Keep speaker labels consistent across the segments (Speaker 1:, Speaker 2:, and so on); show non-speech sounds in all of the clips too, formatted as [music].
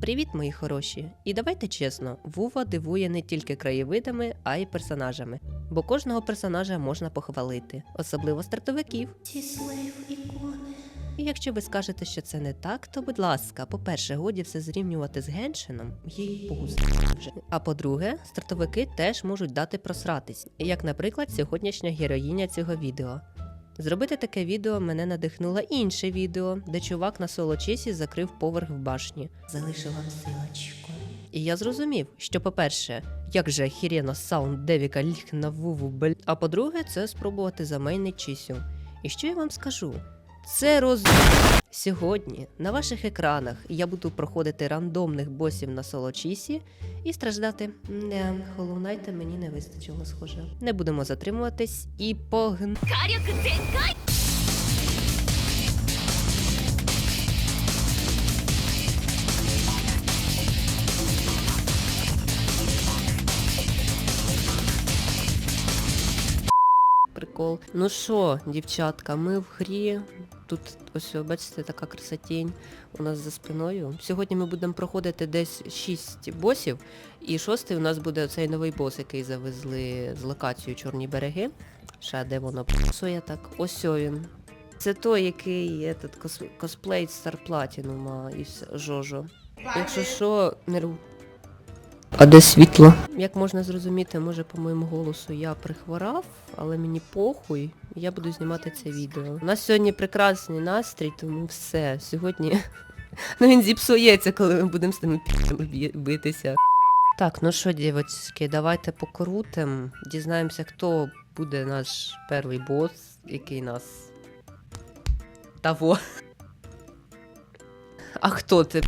Speaker 1: Привіт, мої хороші! І давайте чесно, Вува дивує не тільки краєвидами, а й персонажами. Бо кожного персонажа можна похвалити, особливо стартовиків. Ці слейв ікони. І якщо ви скажете, що це не так, то будь ласка, по-перше, годі все зрівнювати з геншином, їй вже. А по-друге, стартовики теж можуть дати просратись, як, наприклад, сьогоднішня героїня цього відео. Зробити таке відео мене надихнуло інше відео, де чувак на соло-чесі закрив поверх в башні. Залишив вам силочку. І я зрозумів, що, по-перше, як же хірена саунд Девіка ліг на вуву бл... А по-друге, це спробувати замейнить чісю. І що я вам скажу? Це роз... Сьогодні на ваших екранах я буду проходити рандомних босів на солочісі і страждати. Не, холонайте мені не вистачило, схоже. Не будемо затримуватись і погн... Прикол. Ну що, дівчатка, ми в грі. Тут ось, бачите, така красотінь у нас за спиною. Сьогодні ми будемо проходити десь 6 босів, і шостий у нас буде цей новий бос, який завезли з локацією Чорні береги. Ще де воно псує так. Ось він. Це той, який этот, кос, косплей Star Platinum із Жожо. Якщо що, не ру. А де світло? Як можна зрозуміти, може по моєму голосу я прихворав, але мені похуй. Я буду знімати це відео. У нас сьогодні прекрасний настрій, тому все. Сьогодні [laughs] ну він зіпсується, коли ми будемо з тими пі***ми битися. Так, ну що, дівчатки, давайте покрутим. Дізнаємося, хто буде наш перший бос, який нас. Того. [laughs] А хто ти?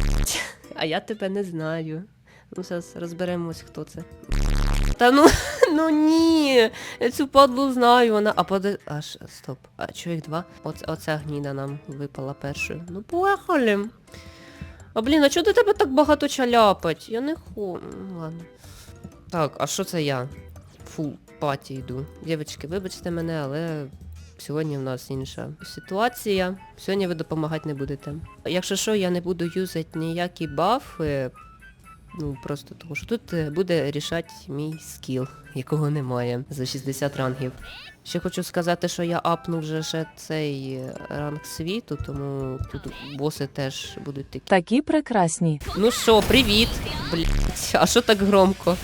Speaker 1: А я тебе не знаю. Ну, зараз розберемось, хто це. Та ну, [laughs] ну ні, я цю падлу знаю, вона. А поди. Аж стоп. А чого їх два? Оце, оця гніда нам випала першою. Ну поїхали. А блін, а чого до тебе так багато чаляпать? Я не ху. Ну, ладно. Так, а що це я? Фу, паті йду. Дівчатки, вибачте мене, але сьогодні в нас інша ситуація. Сьогодні ви допомагати не будете. Якщо що, я не буду юзати ніякі бафи, Ну, просто тому що тут е, буде рішати мій скіл, якого немає за 60 рангів. Ще хочу сказати, що я апнув вже ще цей е, ранг світу, тому тут боси теж будуть такі.
Speaker 2: Такі прекрасні.
Speaker 1: Ну що, привіт! Блять, а що так громко?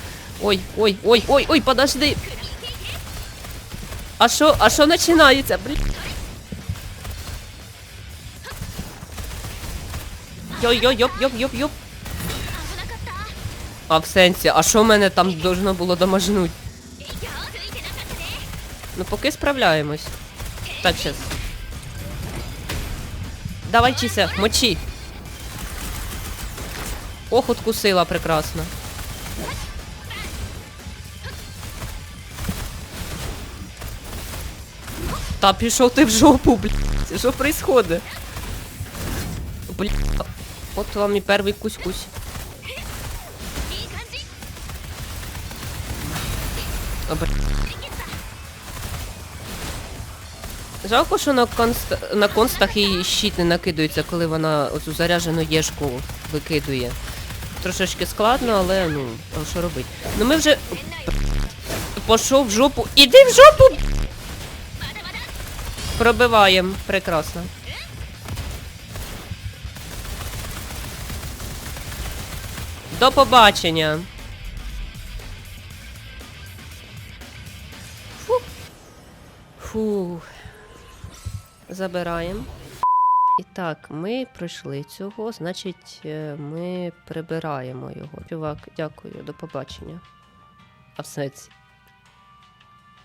Speaker 1: Ой, ой, ой, ой, ой, подожди! А що, а що починається? Блять. Йой-йой-йоп-йоп-йоп-йоп. А в сенсі, а що мене там должно було домажнуть? Ну поки справляємось. Так, щас. Давай, чися, мочи. Ох, откусила прекрасно. Та пішов ти в жопу, блядь. Що происходит? Блядь. От вам і перший кусь-кусь. Жалко, що на, конст... на констах їй щит не накидується, коли вона оцю заряджену єшку викидує. Трошечки складно, але ну, а що робити? Ну ми вже. Пошов в жопу. Іди в жопу! Пробиваємо. Прекрасно. До побачення. Фух. Забираємо. І так, ми пройшли цього, значить, е, ми прибираємо його. Чувак, дякую, до побачення. А в сенсі.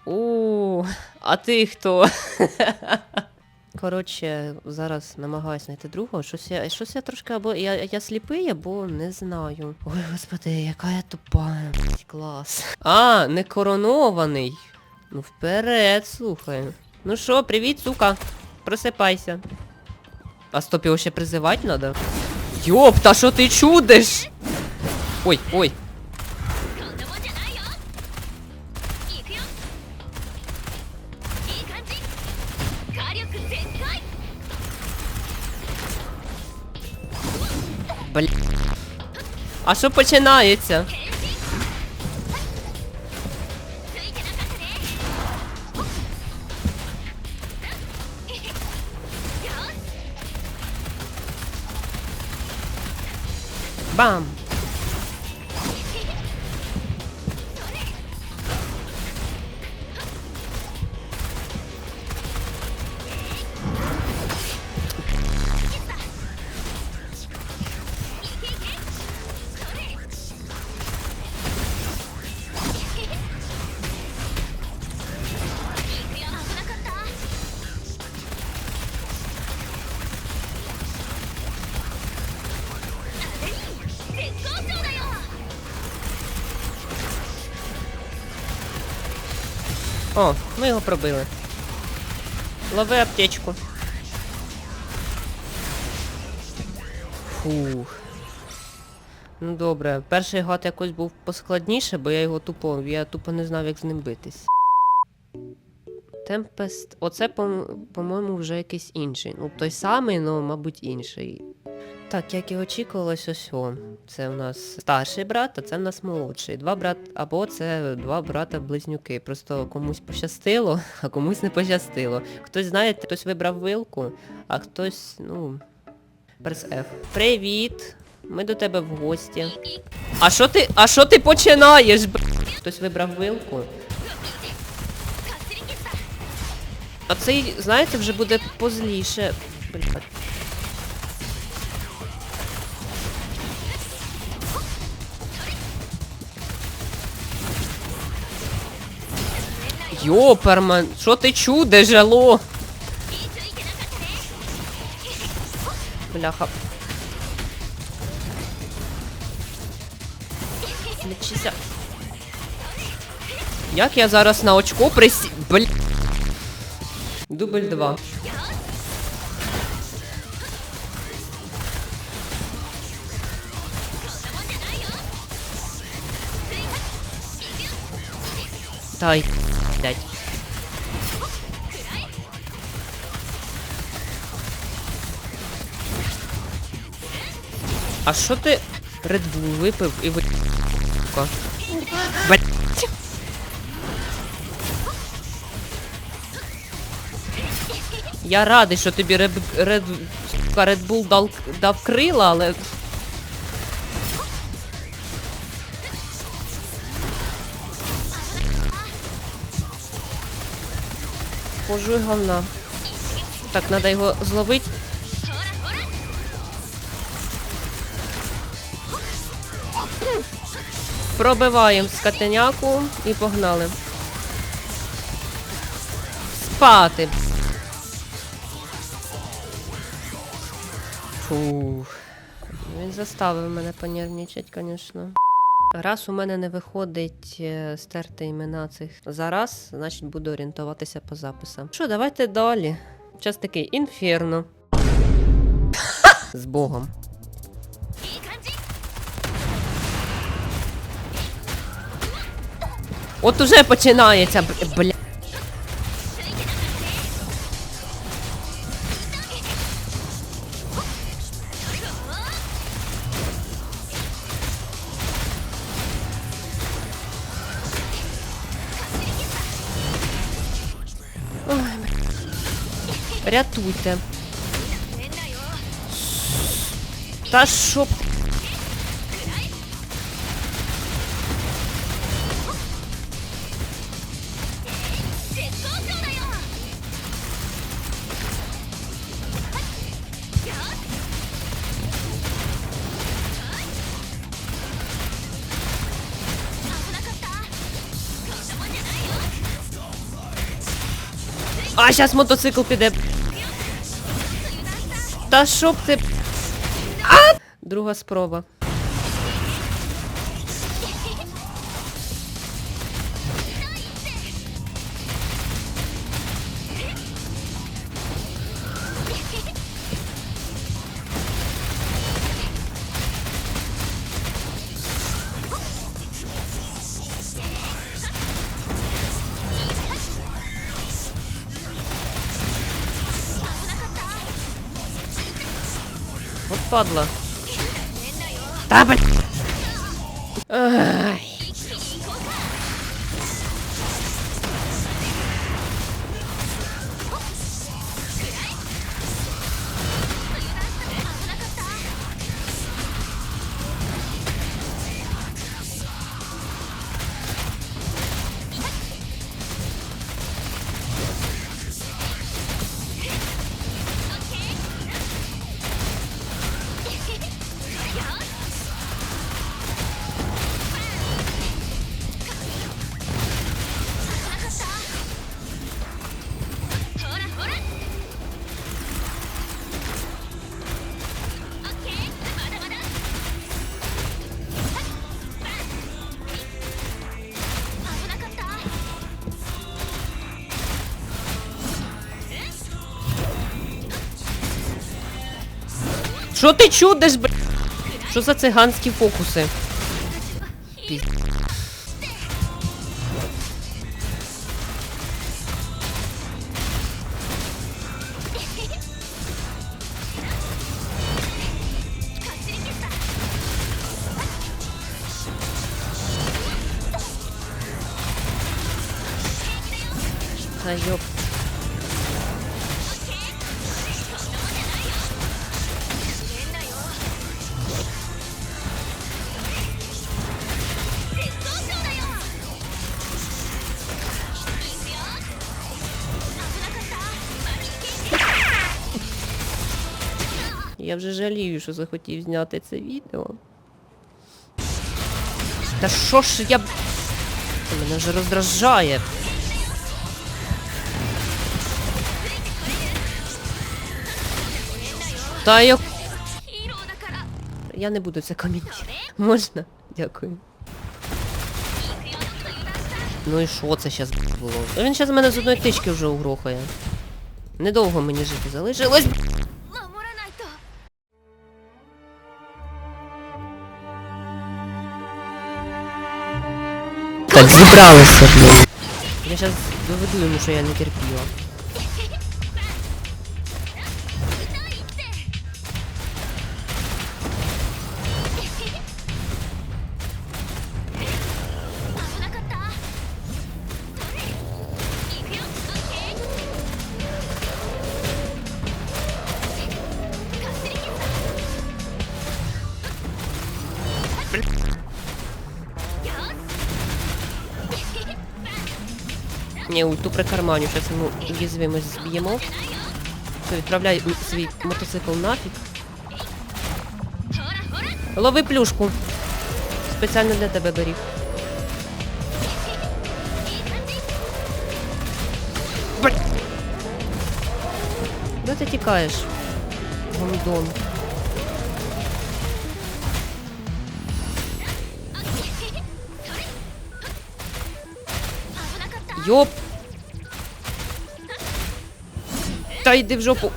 Speaker 1: У, а ти хто? [laughs] Коротше, зараз намагаюся знайти другого. Щось я, щось я трошки або я, я сліпий, або не знаю. Ой, господи, яка я тупа. Клас. А, не коронований. Ну вперед, слухай. Ну що, привіт, сука. Просипайся. А стоп, його ще призивати треба? Йоп, та що ти чудиш? Ой, ой. Бля. А що починається? Бам! О, ми його пробили. Лови аптечку. Фух. Ну добре, перший гад якось був поскладніше, бо я його тупо, я тупо не знав, як з ним битись. Темпест. Оце, по- по-моєму, вже якийсь інший. Ну, той самий, але, мабуть, інший. Так, як і очікувалось, ось о. Це у нас старший брат, а це у нас молодший. Два брат, або це два брата-близнюки. Просто комусь пощастило, [laughs] а комусь не пощастило. Хтось, знаєте, хтось вибрав вилку, а хтось, ну... Прес F. Привіт! Ми до тебе в гості. А що ти... А що ти починаєш, б? Хтось вибрав вилку. А цей, знаєте, вже буде позліше. Блять. Йоперман, що ти
Speaker 3: чуде, жало?
Speaker 1: Бляха. Лічися. Як я зараз на очко присі... Бл... Дубль два. Тай блядь. А що ти Red Bull випив і ви... Сука. Я радий, що тобі Red, Red, Red Bull дав, дав крила, але... Хожу і говна. Так, треба його зловити. Пробиваємо скотеняку і погнали. Спати. Фух. Він заставив мене понервничати, звісно. Раз у мене не виходить е, стерти імена цих зараз, значить буду орієнтуватися по записам. Що, давайте далі. Час такий інферно. З Богом. От уже починається бля. Рятуйте. Та що? А, сейчас мотоцикл піде. Та щоб ти. А! Друга спроба. падла. Та, блядь. Що ти чудиш, бля? Що за циганські фокуси? Піз... Та йоп. Я вже жалію, що захотів зняти це відео. Та що ж я... Це мене вже роздражає. Та я... Я не буду це коментувати. Можна? Дякую. Ну і що це зараз було? Він зараз мене з одної тички вже угрохає. Недовго мені жити залишилось. Так зібралися, блін. Я зараз доведу йому, що я не терпіла. Ні, ульту прикарманю, зараз йому уязвимость зб'ємо. Все, відправляй свій мотоцикл нафіг. Лови плюшку. Спеціально для тебе беріг. Куди ти тікаєш?
Speaker 3: Гондон.
Speaker 1: Йоп. Та йди в жопу.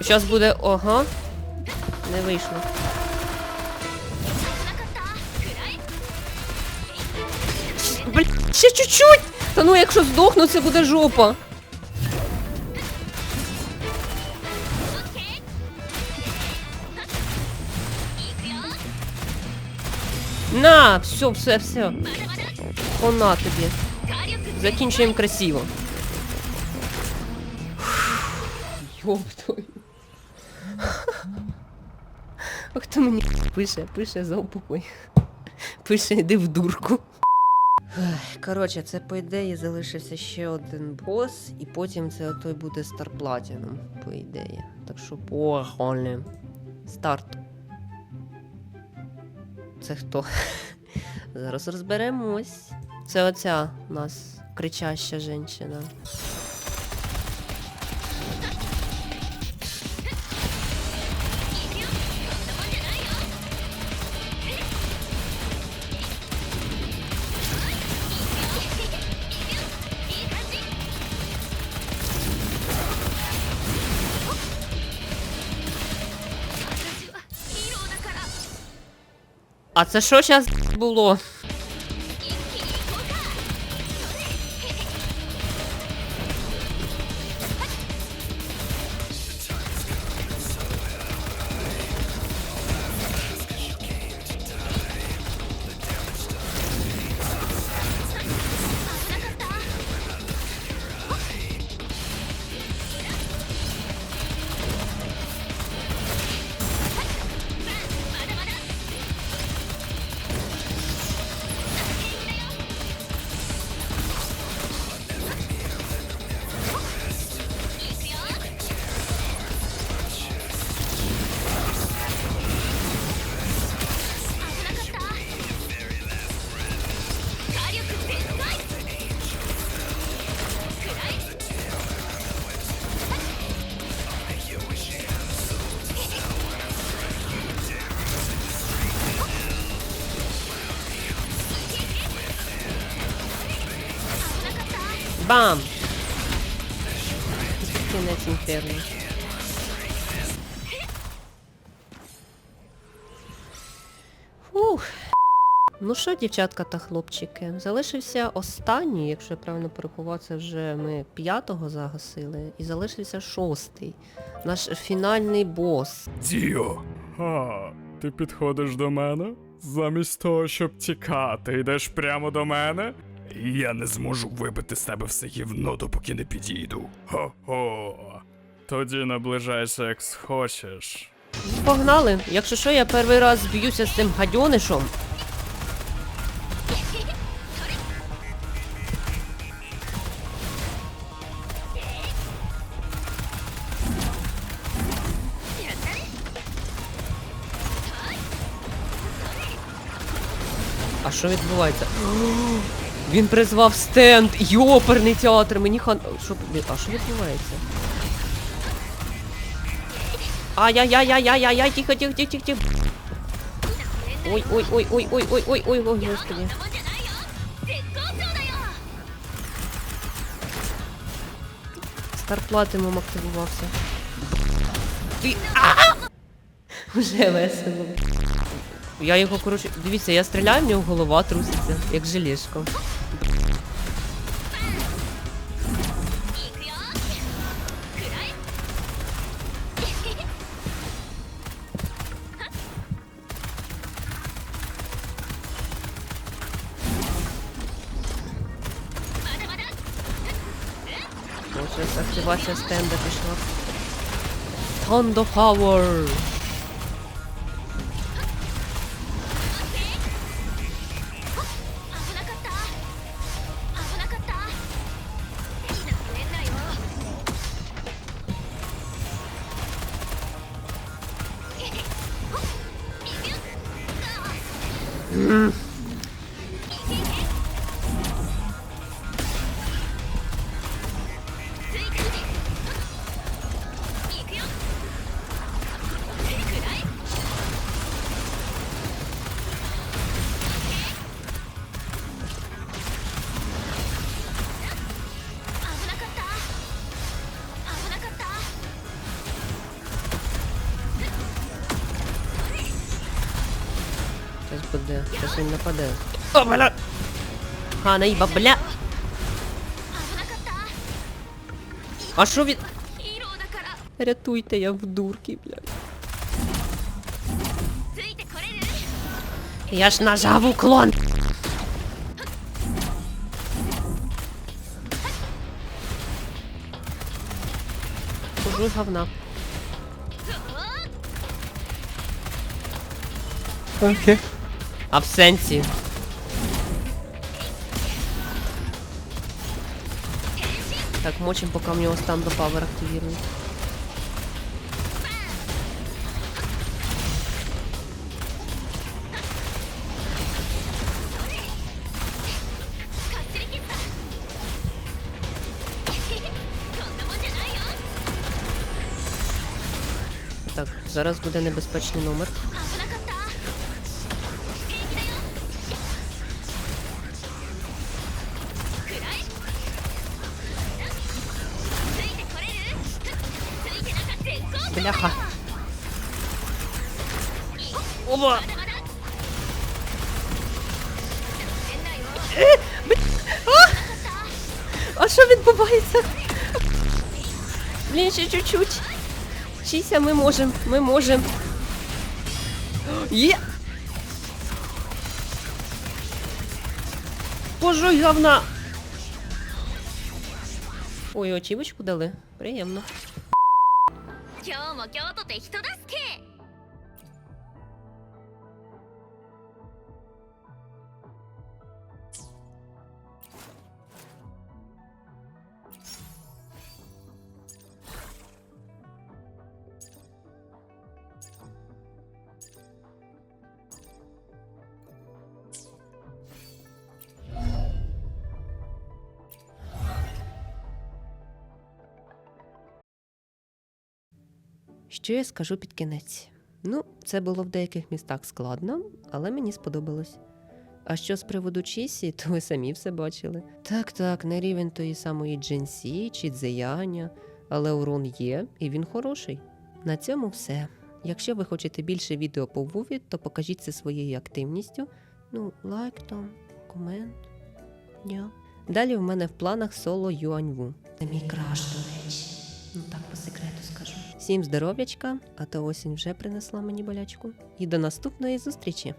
Speaker 1: Зараз буде... Ага. Не вийшло. Блін, ще чуть-чуть! Та ну якщо здохну, це буде жопа. все, все, все. Хона тобі. Закінчуємо красиво. Йоптою. А хто мені пише, пише за заупокой. Пише, йди в дурку. Коротше, це по ідеї залишився ще один бос, і потім це той буде Стар Платіном, по ідеї. Так що погони. Старт. Це хто? Зараз розберемось. Це оця у нас кричаща жінка. А це що зараз було? Бам! Кінець інферно. Фух. Ну що, дівчатка та хлопчики, залишився останній, якщо я правильно порахував, це вже ми п'ятого загасили, і залишився шостий. Наш фінальний бос.
Speaker 2: Діо. А, ти підходиш до мене? Замість того, щоб тікати, йдеш прямо до мене? Я не зможу вибити з тебе все гівно, допоки не підійду. Хо-хо. Тоді наближайся, як схочеш.
Speaker 1: Погнали! Якщо що, я перший раз б'юся з цим гадьонишом. А що відбувається? Він призвав стенд і театр. Мені хан... Що... А що відбувається? Ай-яй-яй-яй-яй-яй-яй, тихо, тихо, тихо, тихо, тихо. Ой-ой-ой-ой-ой-ой-ой-ой, ой, господи. Старплатимом активувався. Ти... Вже весело. Я його коротше... Дивіться, я стріляю, в нього голова труситься, як
Speaker 3: желішко.
Speaker 1: właśnie z pędę wyszła. Tondo Power! Mm. хрень нападает. О, бля! Хана,
Speaker 3: иба, бля!
Speaker 1: А шо від... Рятуйте, я в дурке, блядь. Я ж нажав уклон! Хожу говна.
Speaker 2: Окей.
Speaker 1: Okay. А. Так, мочим, пока у него стан до павер
Speaker 3: активирует.
Speaker 1: Так, зараз буде небезпечний номер. ми можемо, ми можемо. Є! Пожуй говна! Ой, очівочку дали. Приємно.
Speaker 3: 今日も京都で人助け
Speaker 1: Що я скажу під кінець? Ну, це було в деяких містах складно, але мені сподобалось. А що з приводу Чісі, [laughs] то ви самі все бачили. Так, так, не рівень тої самої Джинсі чи Дзеяня, але урон є, і він хороший. На цьому все. Якщо ви хочете більше відео по Вуві, то покажіть це своєю активністю. Ну, лайк там, комент. Я. Далі в мене в планах соло Юаньву. Це мій краш, до речі. Ну так. Всім здоров'ячка, а то осінь вже принесла мені болячку. І до наступної зустрічі!